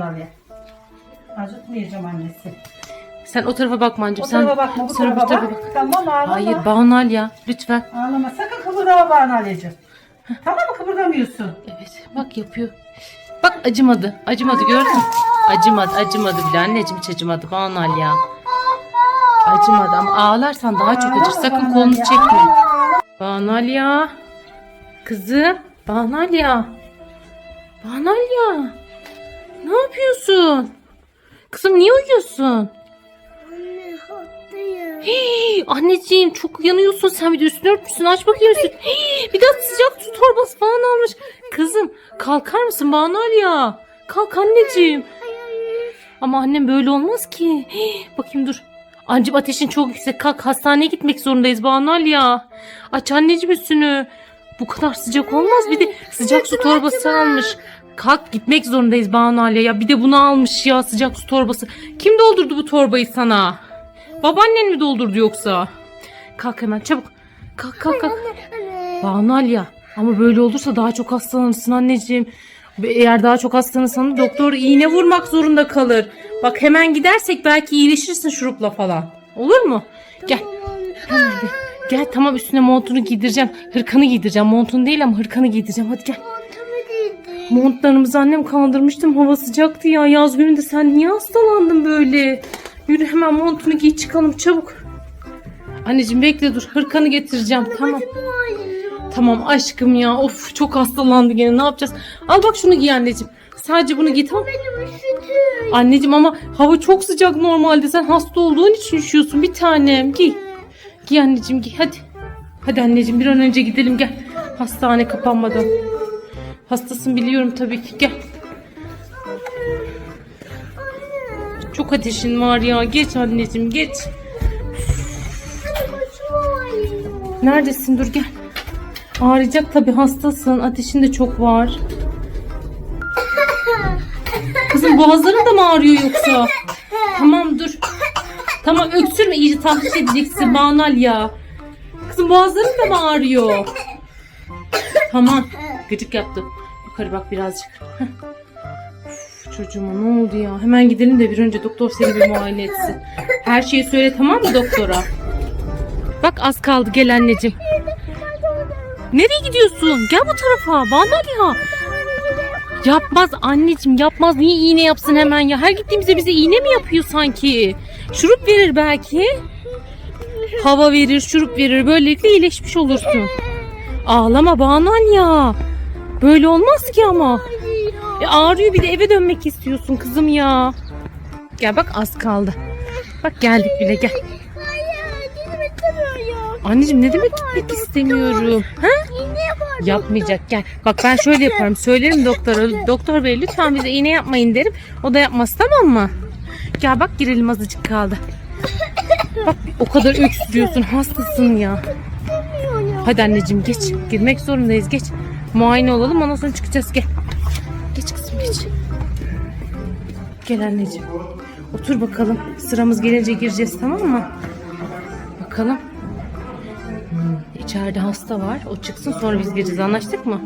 Oraya. Acıtmayacağım annesi. Sen o tarafa bakma anneciğim. O Sen tarafa bakma, bu sen tarafa bak. Tamam ağlama. Hayır Banal ya. Lütfen. Ağlama. Sakın kıpırdama bana anneciğim. tamam mı kıpırdamıyorsun? Evet bak yapıyor. Bak acımadı. Acımadı gördün mü? Acımadı acımadı bile anneciğim hiç acımadı Banal ya. Acımadı ama ağlarsan daha çok acır. Sakın kolunu çekme. Banal ya. Kızım. Banal ya. Banal ya. Ne yapıyorsun? Kızım niye uyuyorsun? Anne hastayım. Hii, anneciğim çok yanıyorsun sen bir de üstünü örtmüşsün aç bakayım üstünü. Hii, bir de sıcak su torbası falan almış. Kızım kalkar mısın Banal ya? Kalk anneciğim. Ama annem böyle olmaz ki. Hii, bakayım dur. Anneciğim ateşin çok yüksek. Kalk hastaneye gitmek zorundayız Banal ya. Aç anneciğim üstünü. Bu kadar sıcak olmaz. Bir de sıcak su torbası almış. Kalk gitmek zorundayız Banal ya. ya. Bir de bunu almış ya sıcak su torbası. Kim doldurdu bu torbayı sana? Babaannen mi doldurdu yoksa? Kalk hemen çabuk. Kalk kalk kalk. Banal ya. Ama böyle olursa daha çok hastalanırsın anneciğim. Eğer daha çok hastalanırsan doktor iğne vurmak zorunda kalır. Bak hemen gidersek belki iyileşirsin şurupla falan. Olur mu? Gel. Gel. Gel tamam üstüne montunu giydireceğim. Hırkanı giydireceğim. Montunu değil ama hırkanı giydireceğim. Hadi gel. Montlarımızı annem kaldırmıştım. Hava sıcaktı ya. Yaz gününde sen niye hastalandın böyle? Yürü hemen montunu giy çıkalım çabuk. Anneciğim bekle dur. Hırkanı getireceğim. Tamam. Tamam aşkım ya. Of çok hastalandı gene. Ne yapacağız? Al bak şunu giy anneciğim. Sadece bunu giy tamam. Benim üşüdüm. Anneciğim ama hava çok sıcak normalde. Sen hasta olduğun için üşüyorsun. Bir tanem giy. Giy anneciğim giy hadi. Hadi anneciğim bir an önce gidelim gel. Hastane kapanmadan. Hastasın biliyorum tabii ki gel. Çok ateşin var ya. Geç anneciğim geç. Neredesin dur gel. Ağrıyacak tabii hastasın. Ateşin de çok var. Kızım boğazların da mı ağrıyor yoksa? Tamam dur. Tamam öksürme iyice tahriş edeceksin Banal ya. Kızım boğazların da mı ağrıyor? Tamam. Gıcık yaptım. Yukarı bak birazcık. Uf, çocuğuma ne oldu ya? Hemen gidelim de bir önce doktor seni bir muayene etsin. Her şeyi söyle tamam mı doktora? Bak az kaldı gel anneciğim. Nereye gidiyorsun? Gel bu tarafa. Banal ya. Yapmaz anneciğim yapmaz. Niye iğne yapsın hemen ya? Her gittiğimizde bize iğne mi yapıyor sanki? Şurup verir belki. Hava verir, şurup verir. Böylelikle iyileşmiş olursun. Ağlama Banan ya. Böyle olmaz ki ama. E ağrıyor bir de eve dönmek istiyorsun kızım ya. Gel bak az kaldı. Bak geldik bile gel. Anneciğim ne demek gitmek istemiyorum. Ha? Yapmayacak gel. Bak ben şöyle yaparım. Söylerim doktora. Doktor bey lütfen bize iğne yapmayın derim. O da yapmaz tamam mı? Gel bak girelim azıcık kaldı. Bak o kadar öksürüyorsun hastasın ya. Hadi anneciğim geç. Girmek zorundayız geç. Muayene olalım ondan sonra çıkacağız gel. Geç kızım geç. Gel anneciğim. Otur bakalım. Sıramız gelince gireceğiz tamam mı? Bakalım. Hmm, içeride hasta var. O çıksın sonra biz gireceğiz. Anlaştık mı?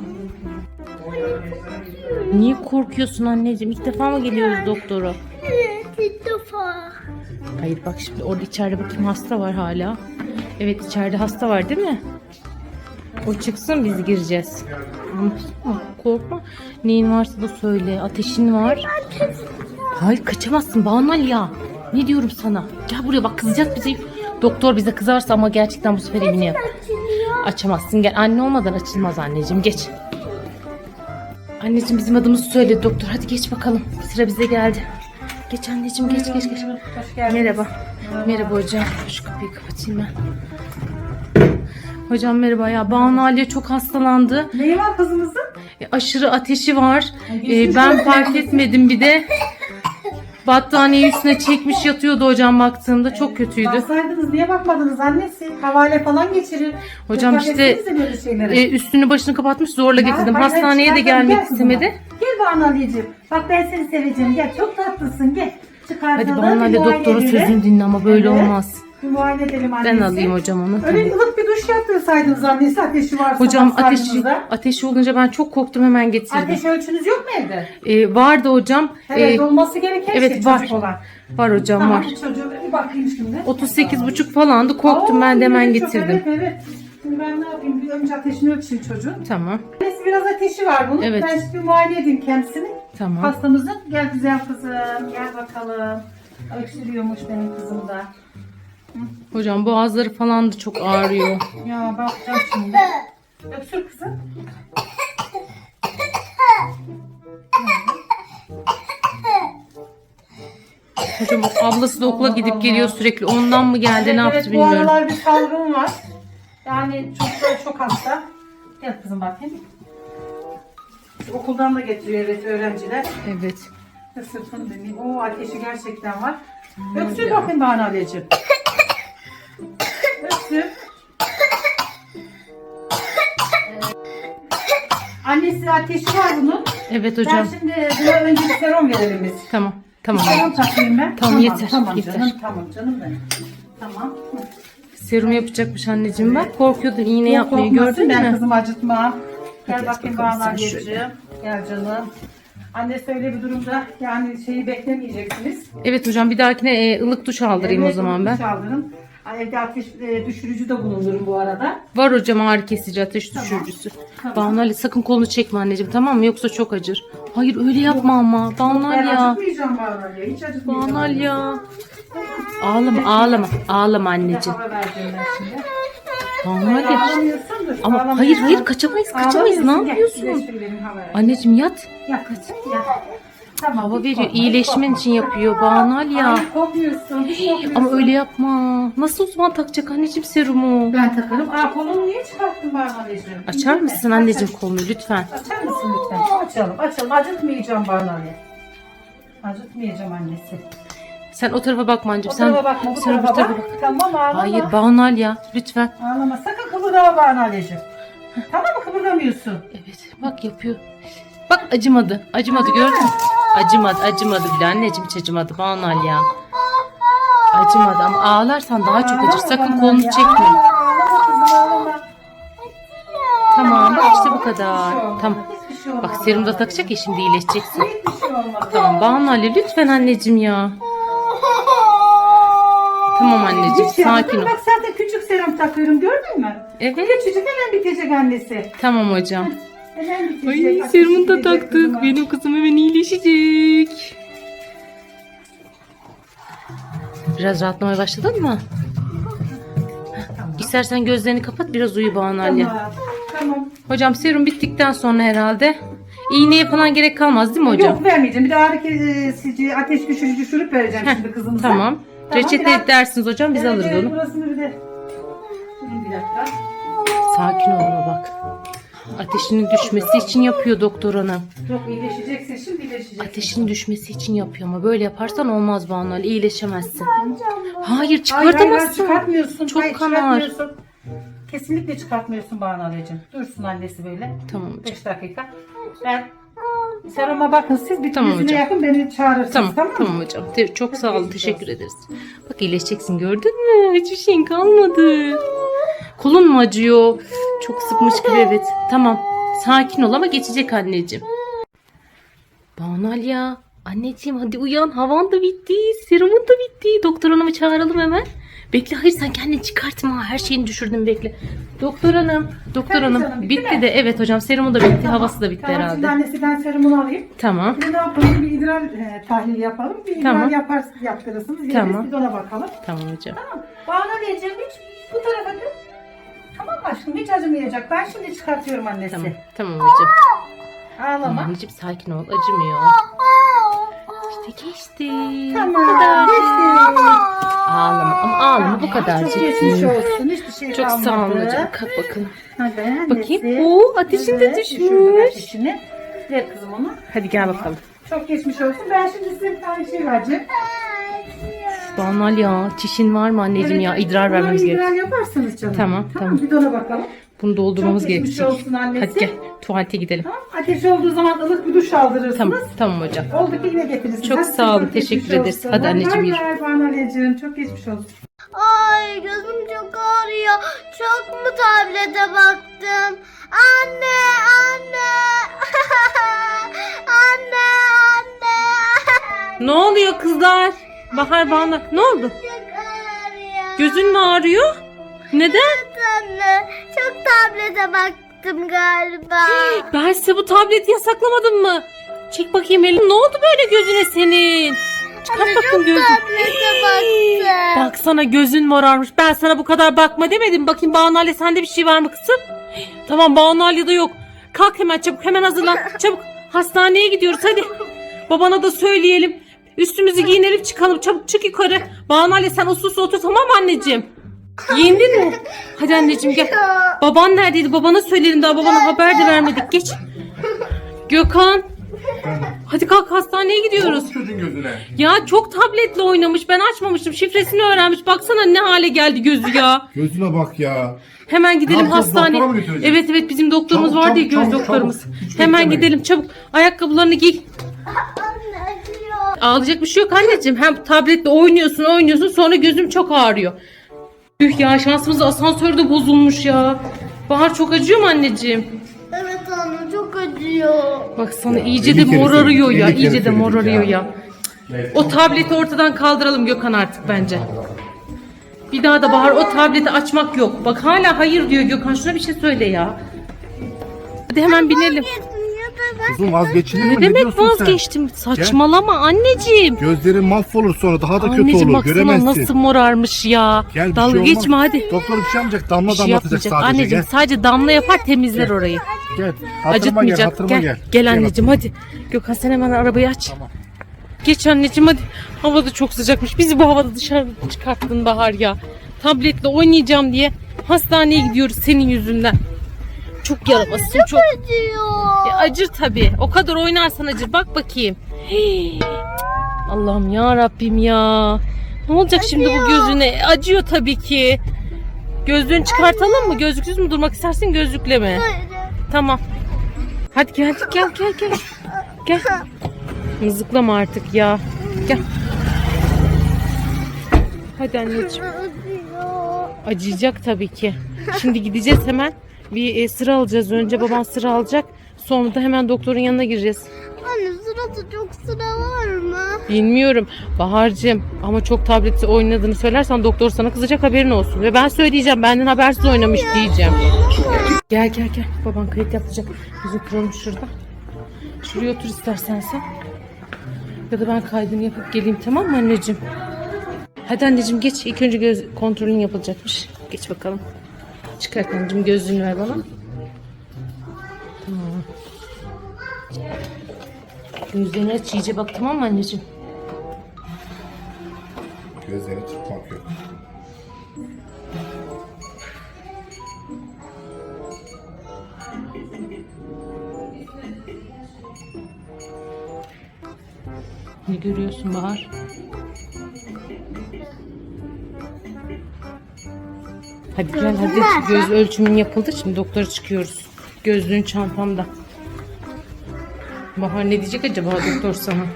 Niye korkuyorsun anneciğim? İlk defa mı geliyoruz doktora? Evet, ilk defa. Hayır bak şimdi orada içeride bakayım hasta var hala. Evet içeride hasta var değil mi? O çıksın biz gireceğiz. Mı? Korkma. Neyin varsa da söyle. Ateşin var. Hayır kaçamazsın Banal ya. Ne diyorum sana? Gel buraya bak kızacak bize. Doktor bize kızarsa ama gerçekten bu sefer evini yap. Açamazsın gel. Anne olmadan açılmaz anneciğim geç. Anneciğim bizim adımızı söyledi doktor. Hadi geç bakalım. Sıra bize geldi. Geç anneciğim geç geç geç. Merhaba. Merhaba hocam. Şu kapıyı kapatayım ben. Hocam merhaba ya. Banu Aliye çok hastalandı. Neyi var kızımızın? E, aşırı ateşi var. E, ben fark etmedim bir de. Battaniye üstüne çekmiş yatıyordu hocam baktığımda. Çok kötüydü. Baksaydınız niye bakmadınız annesi? Havale falan geçirir. Hocam Dikkat işte, etsenize böyle şeylere. E, üstünü başını kapatmış zorla Ya, getirdim. bak, Hastaneye de gelmek gel istemedi. Gel Banu Aliyeciğim. Bak ben seni seveceğim. Gel çok tatlısın gel. Çıkartalım. Hadi Ali muayene doktorun sözünü dinle ama böyle Evet. olmaz. Bir muayene edelim annesi. Ben alayım hocam onu. Öyle Tamam. ılık bir duş yaptırsaydınız annesi ateşi varsa. Hocam ateşi, ateşi olunca ben çok korktum hemen getirdim. Ateş ölçünüz yok mu evde? Ee, vardı hocam. Evet Ee, olması gereken evet, şey var. çocuk olan. var hocam Tamam var. bu çocuğu bir bakayım şimdi. 38 buçuk falandı. Korktum Aa, ben de hemen evet, çok- getirdim. Evet evet. Şimdi ben ne yapayım? Bir önce ateşini ölçeyim çocuğun. Tamam. Annesi biraz ateşi var bunun. Evet. Ben şimdi bir muayene edeyim kendisini. Tamam. Hastamızın. Gel güzel kızım. Gel bakalım. Öksürüyormuş benim kızım da. Hocam boğazları falan da çok ağrıyor. Ya bakacağım şimdi. Öksür kızım. Hocam ablası da okula gidip geliyor sürekli. Ondan mı geldi ne Evet, yaptı evet, Bu bilmiyorum. aralar bir salgın var. Yani çocuklar çok hasta. Gel kızım bakayım. Okuldan da getiriyor evet öğrenciler. Evet. Sırtını deneyeyim. Oo ateşi gerçekten var. Öksür bakayım bana anneciğim. Öksür. Annesi ateşi var bunun. Evet Ben hocam. şimdi buna önce bir serum verelim biz. Tamam. Tamam. Serum takayım ben. Tamam, yeter, Tamam yeter. canım tamam canım benim. Tamam. Serum yapacakmış anneciğim bak. Korkuyordun iğne Yok, yapmayı korkmasın, gördün ben mü? kızımı acıtma. Gel Hadi bakayım bakalım. Gel canım. Annesi öyle bir durumda yani şeyi beklemeyeceksiniz. Evet hocam bir dahakine e, ılık duş aldırayım Evet, o zaman ben. Çaldırın. Evde ateş e, düşürücü de bulundurun bu arada. Var hocam ağrı kesici ateş düşürücüsü. Tamam. Banu Ali sakın kolunu çekme anneciğim tamam mı? Yoksa çok acır. Hayır öyle yapma ama. Banu Ben Ali ya. acıtmayacağım Banu ya. Hiç acıtmayacağım. Banu Ali ya. Ağlama ağlama. Ağlama anneciğim. Hava vereceğim ben şimdi. Banu Ali. Ağlamıyorsun dur. Ama hayır hayır kaçamayız kaçamayız. Ne yapıyorsun? Anneciğim yat. Kız, yat. Tamam. Hava hiç veriyor. korkma, hiç İyileşmen korkma. için yapıyor Banu Ali ya. Ay, korkmuyorsun. Hiç korkmuyorsun. Ama öyle yapma. Nasıl o zaman takacak anneciğim serumu? Ben takarım. Aa kolunu niye çıkarttın bana anneciğim? Açar mısın anneciğim kolunu lütfen? aç. Açar mısın lütfen? Açalım açalım. Acıtmayacağım anne. Acıtmayacağım annesi. Sen o tarafa bakma O anneciğim. Sen, tarafa bakma bu sen tarafa bak. Tamam ağlama. Hayır Banu Ali ya lütfen. Ağlama. Sakın kıpırdama bana anneciğim. tamam mı kıpırdamıyorsun? Evet bak yapıyor. Bak acımadı. Acımadı gördün mü? Acımadı acımadı bile anneciğim hiç acımadı Banu Ali ya. Acımadı ama ağlarsan daha çok acır. Sakın kolunu çekme. Ağlama kızım ağlama. Tamam bak işte bu şey kadar. Tamam. şey Bak serum da takacak ya şimdi iyileşeceksin. Hiçbir şey olmaz. Tamam Banu Ali lütfen anneciğim ya. Tamam anneciğim Hiç şey sakin ol. Bak zaten küçük serum takıyorum gördün mü? Evet Küçücük hemen bitecek annesi. tamam hocam. Hemen bitecek. Ay Bak, serumu da bitecek taktık. kızıma. Benim kızım hemen iyileşecek. Biraz rahatlamaya başladın mı? Tamam. İstersen gözlerini kapat biraz uyu Banu Ali. Tamam. Tamam. Hocam serum bittikten sonra herhalde iğneye falan gerek kalmaz değil mi hocam? Yok vermeyeceğim. Bir de ağrı kesici, ateş düşürücü şurup vereceğim Heh, şimdi kızımıza. Tamam. Reçete biraz- dersiniz hocam biz alırız onu. Burasını bir de. Durun bir dakika. Sakin ol ama bak. Ateşinin düşmesi için yapıyor doktor hanım. Yok iyileşeceksin şimdi iyileşeceksin. Ateşin düşmesi için yapıyor ama böyle yaparsan olmaz Banu Ali iyileşemezsin. Hayır Hayır, hayır, çıkartamazsın. çıkartmıyorsun. Çok hayır, kanar. çıkartmıyorsun. Kesinlikle çıkartmıyorsun Banu Alecim. Dursun annesi böyle. Tamam hocam. 5 dakika. Ben seruma bakın siz bir Tamam hocam. yakın beni çağırırsınız Tamam, tamam, tamam, mı? hocam. Te- çok sağ olun. Teşekkür ederiz. Bak iyileşeceksin gördün mü? Hiçbir şeyin kalmadı. Kolun mu acıyor? Çok sıkmış gibi evet. Tamam. Sakin ol ama geçecek anneciğim. Banal ya. Anneciğim hadi uyan. Havan da bitti. Serumun da bitti. Doktor hanımı çağıralım hemen. Bekle hayır sen kendini çıkartma. Her şeyini düşürdün bekle. Doktor hanım. Doktor hanım. canım, bitti bitti mi? de evet hocam serumu da bitti. Havası da bitti tamam, herhalde. Şimdi annesinden serumunu alayım. Tamam. Bir de ne yapalım? Bir idrar e, tahlili yapalım. Bir idrar Tamam. yapar, yaptırırsınız. Geliriz, Tamam. Biz ona bakalım. Tamam hocam. Tamam. Bana vereceğim hiç bu tarafa dön. Tamam mı aşkım hiç acımayacak. Ben şimdi çıkartıyorum annesi. Tamam. Tamam hocam. Ağlama. Tamam anneciğim sakin ol. Acımıyor. İşte geçti. Tamam. Bu kadar. geçti. Ağlama ama ağlama bu Çok kadarcık. geçmiş olsun. Hiçbir şey Çok kalmadı. sağ olun hocam. Kalk bakalım. Hadi annesi. Bakayım. Oo ateşin de düşmüş. ateşini. Ver kızım onu. Hadi gel bakalım. Çok geçmiş olsun. Ben şimdi size bir tane şey vereceğim. Banal ya. Çişin var mı anneciğim ya? İdrar vermemiz idrar gerek. yaparsınız canım. Tamam, tamam. Bir de ona bakalım. Bunu doldurmamız Çok geçmiş gerekecek. olsun annesi. Hadi gel. Tuvalete gidelim. Tamam. Ateş olduğu zaman ılık bir duş aldırırsınız. Tamam. Tamam hocam. Oldu ki yine getirirsiniz. Çok Hadi sağ olun, teşekkür ederiz. Hadi anneciğim, yürü. Bay bay Banu Aleciğim. Çok geçmiş olsun. Ay gözüm çok ağrıyor. Çok mu tablete baktım? Anne, anne. anne, anne. Ne oluyor kızlar? Bahar Banu ne oldu? Çok ağrıyor. Gözün mü ağrıyor? Neden? Anne, çok tablete baktım galiba. Ben size bu tableti yasaklamadım mı? Çek bakayım elim. Ne oldu böyle gözüne senin? Çıkart Anne, bakayım çok gözünü. tablete baktım. Baksana gözün morarmış. Ben sana bu kadar bakma demedim. Bakayım Banu Ali sende bir şey var mı kızım? Tamam Banu Ali'de yok. Kalk hemen çabuk hemen hazırlan. Çabuk hastaneye gidiyoruz hadi. Babana da söyleyelim. Üstümüzü giyinelim çıkalım. Çabuk çık yukarı. Banu Ali sen uslu otur tamam anneciğim? Giyindin mi? Hadi anneciğim gel. Baban neredeydi? Babana söyleyelim daha babana haber de vermedik. Geç. Gökhan. Hadi kalk hastaneye gidiyoruz. çocuğun gözüne. Ya çok tabletle oynamış. Ben açmamıştım. Şifresini öğrenmiş. Baksana ne hale geldi gözü ya. Gözüne bak ya. Hemen gidelim yapacağız, hastaneye. doktora mı götüreceğiz? Evet evet bizim doktorumuz Çabuk, vardı ya çabuk, göz çabuk, doktorumuz. çabuk. Hiç Hemen beklemeyin. gidelim çabuk. Ayakkabılarını giy. Ağlayacak bir şey yok anneciğim. Hem tabletle oynuyorsun oynuyorsun sonra gözüm çok ağrıyor. Üh ya şansımız asansörde bozulmuş ya. Bahar çok acıyor mu anneciğim? Evet anne çok acıyor. Bak sana iyice elli de kere morarıyor söyledik, ya. elli kere iyice de söyledik morarıyor ya. ya. O tableti ortadan kaldıralım Gökhan artık bence. Bir daha da Bahar o tableti açmak yok. Bak hala hayır diyor Gökhan. Şuna bir şey söyle ya. Hadi hemen binelim. Ya Kızım vazgeçilir mi? Ne demek diyorsun sen? vazgeçtim? Saçmalama anneciğim. Gözlerin mahvolur sonra daha da kötü Anneciğim olur. baksana Göremezsin. nasıl morarmış ya. Gel, bir Dalga şey olmaz. geçme hadi. Doktor bir şey yapmayacak. Damla Bir şey damlatacak yapmayacak. sadece. Anneciğim Gel. sadece damla yapar temizler orayı. Gel. Hatırıma gel. Acıtmayacak. Hatırıma Gel. gel. Gel anneciğim hadi. Gökhan sen hemen arabayı aç. Geç anneciğim hadi. Hava da çok sıcakmış. Bizi bu havada dışarı çıkarttın Bahar ya. Tabletle oynayacağım diye hastaneye gidiyoruz senin yüzünden. Çok yaramazsın çok. acıyor. E, acır tabii. O kadar oynarsan acır. Bak bakayım. Hii. Allah'ım ya Rabbim ya. Ne olacak şimdi bu gözüne? Acıyor tabii ki. Gözlüğünü çıkartalım mı? Gözlüksüz mü durmak istersin gözlükle mi? Tamam. Hadi gel gel gel gel. Gel. Mızıklama artık ya. Gel. Hadi anneciğim. Acıyor. Acıyacak tabii ki. Şimdi gideceğiz hemen. Bir e, sıra alacağız. Önce baban sıra alacak. Sonra da hemen doktorun yanına gireceğiz. Anne sırada çok sıra var mı? Bilmiyorum Bahar'cığım ama çok tableti oynadığını söylersen doktor sana kızacak haberin olsun. Ve ben söyleyeceğim benden habersiz oynamış diyeceğim. Gel gel gel baban kayıt yapacak. Biz oturalım şurada. Şuraya otur istersen sen. Ya da ben kaydını yapıp geleyim tamam mı anneciğim? Hadi anneciğim geç. İlk önce göz kontrolün yapılacakmış. Geç bakalım. Çıkart anneciğim gözlüğünü ver bana. Tamam. Gözlerini aç iyice bak tamam mı anneciğim? Gözlerini tutmak yok. Ne görüyorsun Bahar? Hadi gel hadi. Göz ölçümün yapıldı. Şimdi doktora çıkıyoruz. Gözlüğün çantamda. Bahar ne diyecek acaba doktor sana?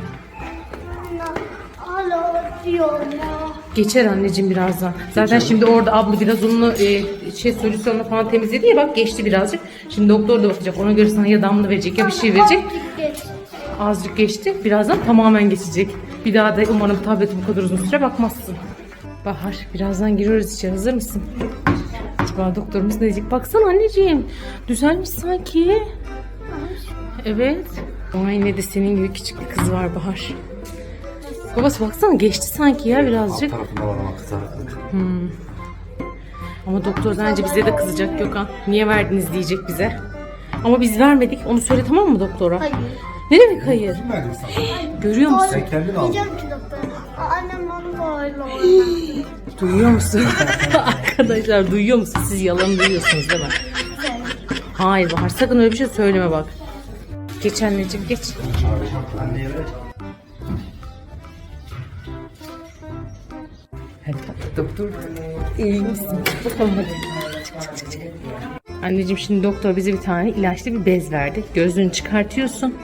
Geçer anneciğim birazdan. Zaten şimdi orada abla biraz onu e, şey solüsyonla falan temizledi ya bak geçti birazcık. Şimdi doktor da bakacak. Ona göre sana ya damla verecek ya bir şey verecek. Azıcık geçti. Birazdan tamamen geçecek. Bir daha da umarım tableti bu kadar uzun süre bakmazsın. Bahar birazdan giriyoruz içeri. Hazır mısın? Acaba doktorumuz ne diyecek? Baksana anneciğim. Düzelmiş sanki. Evet. Ama yine de senin gibi küçük bir kız var Bahar. Babası baksana geçti sanki ya birazcık. Tarafında var ama kızarıklık. Ama doktor bence bize de kızacak Gökhan. Niye verdiniz diyecek bize. Ama biz vermedik. Onu söyle tamam mı doktora? Hayır. Ne demek hayır? Kim verdi sana? Görüyor musun? Sen kendin aldın. Diyeceğim ki doktora. Annem bana böyle oynadı. Duyuyor musun? Arkadaşlar duyuyor musun? Siz yalan duyuyorsunuz değil mi? Hayır Bahar sakın öyle bir şey söyleme bak. Geç anneciğim geç. Hadi doktor. İyi misin? Bakalım hadi. Çık, çık, çık, çık. Anneciğim şimdi doktor bize bir tane ilaçlı bir bez verdi. Gözlüğünü çıkartıyorsun.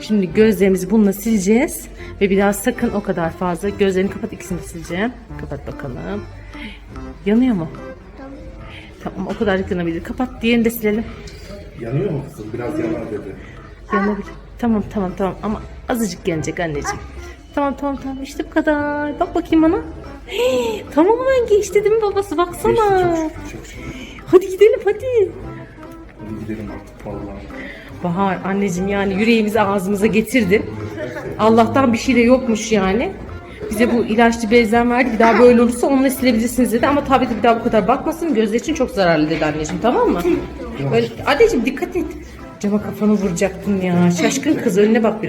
Şimdi gözlerimizi bununla sileceğiz. Ve bir daha sakın o kadar fazla. Gözlerini kapat ikisini de sileceğim. Kapat bakalım. Yanıyor mu? Tamam. Tamam o kadar yanabilir. Kapat diğerini de silelim. Yanıyor mu kızım? Biraz yanar dedi. Yanabilir. Tamam tamam tamam ama azıcık yanacak anneciğim. Tamam tamam tamam işte bu kadar. Bak bakayım bana. Hii, tamamen geçti değil mi babası? Baksana. Geçti çok şükür çok şükür. Hadi gidelim hadi. Hadi gidelim artık vallahi. Bahar anneciğim yani yüreğimizi ağzımıza getirdin. Allah'tan bir şey de yokmuş yani. Bize bu ilaçlı bezden verdi. Bir daha böyle olursa onunla silebilirsiniz dedi. Ama tablete bir daha bu kadar bakmasın. Gözler için çok zararlı dedi anneciğim tamam mı? Öyle, anneciğim dikkat et. Cama kafanı vuracaktın ya. Şaşkın kız önüne bak biraz.